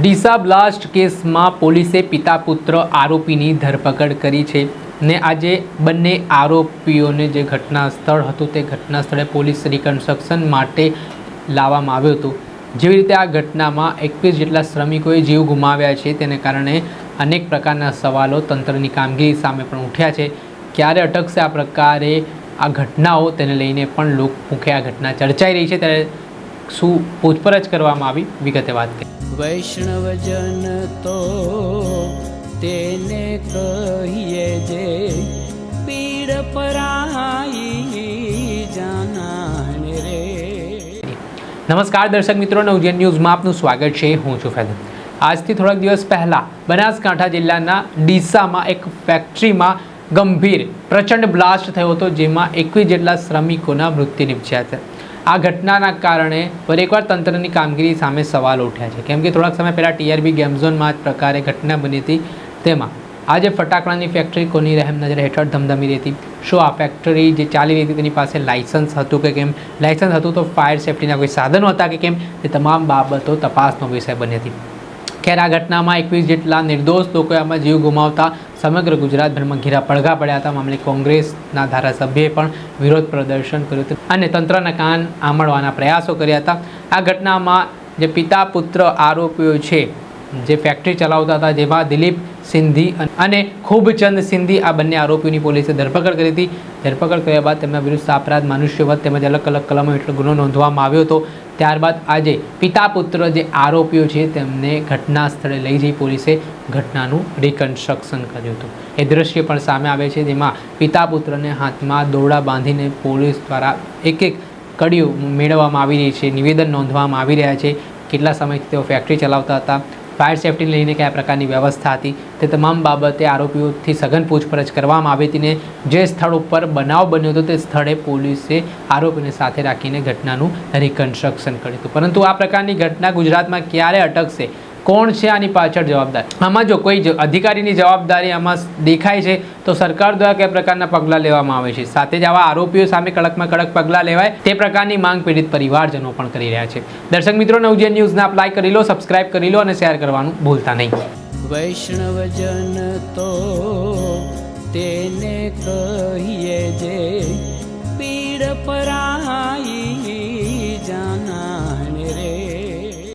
Deesa blast કેસમાં પોલીસે પિતા પુત્ર આરોપીની ધરપકડ કરી છે ને આજે બંને આરોપીઓને જે ઘટના સ્થળ હતું તે ઘટના સ્થળે પોલીસ રિકન્સ્ટ્રક્શન માટે લાવવામાં આવ્યું હતું. જેવી રીતે આ ઘટનામાં એકવીસ જેટલા શ્રમિકોએ જીવ ગુમાવ્યા છે તેને કારણે અનેક પ્રકારના સવાલો તંત્રની કામગીરી સામે પણ ઉઠ્યા છે. ક્યારે અટકશે આ પ્રકારે આ ઘટનાઓ તેને લઈને પણ લોકમુખે આ ઘટના ચર્ચાઈ રહી છે ત્યારે શું પૂછપરછ કરવામાં આવી? વિગતે વાત કરી. વૈષ્ણવજન તો તેને કહીએ જે પીડ પરાઈ જાનાને રે. નમસ્કાર દર્શક મિત્રો નવજન ન્યૂઝમાં આપનું સ્વાગત છે. હું છું ફેદન. આજથી થોડાક દિવસ પહેલાં બનાસકાંઠા જિલ્લાના ડીસામાં એક ફેક્ટરીમાં ગંભીર પ્રચંડ બ્લાસ્ટ થયો હતો જેમાં એકવીસ જેટલા શ્રમિકોના મૃત્યુ નિપજ્યા છે આ ઘટનાના કારણે ફરી એકવાર તંત્રની કામગીરી સામે સવાલ ઉઠ્યા છે. કેમ કે થોડાક સમય પહેલાં ટીઆરબી ગેમઝોનમાં જ પ્રકારે ઘટના બની હતી. તેમાં આજે ફટાકડાની ફેક્ટરી કોની રહેમ નજર હેઠળ ધમધમી રહી હતી. શું આ ફેક્ટરી જે ચાલી રહી હતી તેની પાસે લાયસન્સ હતું કે કેમ? લાયસન્સ હતું તો ફાયર સેફટીના કોઈ સાધનો હતા કે કેમ? એ તમામ બાબતો તપાસનો વિષય બની હતી. ખેર આ ઘટનામાં એકવીસ જેટલા નિર્દોષ લોકોએ આમાં જીવ ગુમાવતા સમગ્ર ગુજરાતભરમાં ઘેરા પડઘા પડ્યા હતા. મામલે કોંગ્રેસના ધારાસભ્યએ પણ વિરોધ પ્રદર્શન કર્યું હતું અને તંત્રના કાન આંબળવાના પ્રયાસો કર્યા હતા. આ ઘટનામાં જે પિતા પુત્ર આરોપીઓ છે, જે ફેક્ટરી ચલાવતા હતા, જેમાં દિલીપ સિંધી અને ખૂબચંદ સિંધી, આ બંને આરોપીઓની પોલીસે ધરપકડ કરી હતી. ધરપકડ કર્યા બાદ તેમના વિરુદ્ધ અપરાધ મનુષ્યવધ તેમજ અલગ અલગ કલમો હેઠળ ગુનો નોંધવામાં આવ્યો હતો. ત્યારબાદ આજે પિતા પુત્ર જે આરોપીઓ છે તેમને ઘટના સ્થળે લઈ જઈ પોલીસે ઘટનાનું રિકન્સ્ટ્રક્શન કર્યું હતું. એ દ્રશ્ય પણ સામે આવે છે જેમાં પિતા પુત્રને હાથમાં દોરડા બાંધીને પોલીસ દ્વારા એક એક કડીઓ મેળવવામાં આવી રહી છે, નિવેદન નોંધવામાં આવી રહ્યા છે. કેટલા સમયથી તેઓ ફેક્ટરી ચલાવતા હતા? ફાયર સેફ્ટીને લઈને કયા પ્રકારની વ્યવસ્થા હતી, તે તમામ બાબતે આરોપીઓથી સઘન પૂછપરછ કરવામાં આવી હતી ને જે સ્થળ ઉપર બનાવ બન્યો હતો તે સ્થળે પોલીસે આરોપીને સાથે રાખીને ઘટનાનું રિકન્સ્ટ્રક્શન કર્યું હતું. પરંતુ આ પ્રકારની ઘટના ગુજરાતમાં ક્યારે અટકશે? કોણ છે આની પાછળ જવાબદાર? આમાં જો કોઈ અધિકારીની જવાબદારી આમાં દેખાય છે, તો સરકાર દ્વારા કયા પ્રકારના પગલાં લેવામાં આવે છે? સાથે જ આવા આરોપીઓ સામે કડકમાં કડક પગલાં લેવાય, તે પ્રકારની માંગ પીડિત પરિવારજનો પણ કરી રહ્યા છે. દર્શક મિત્રો, નવજીવન ન્યૂઝને લાઈક કરી લો, સબસ્ક્રાઇબ કરી લો અને શેર કરવાનું ભૂલતા નહીં. વૈષ્ણવજન તો તેને કહીએ જે, પીડ પરાઈ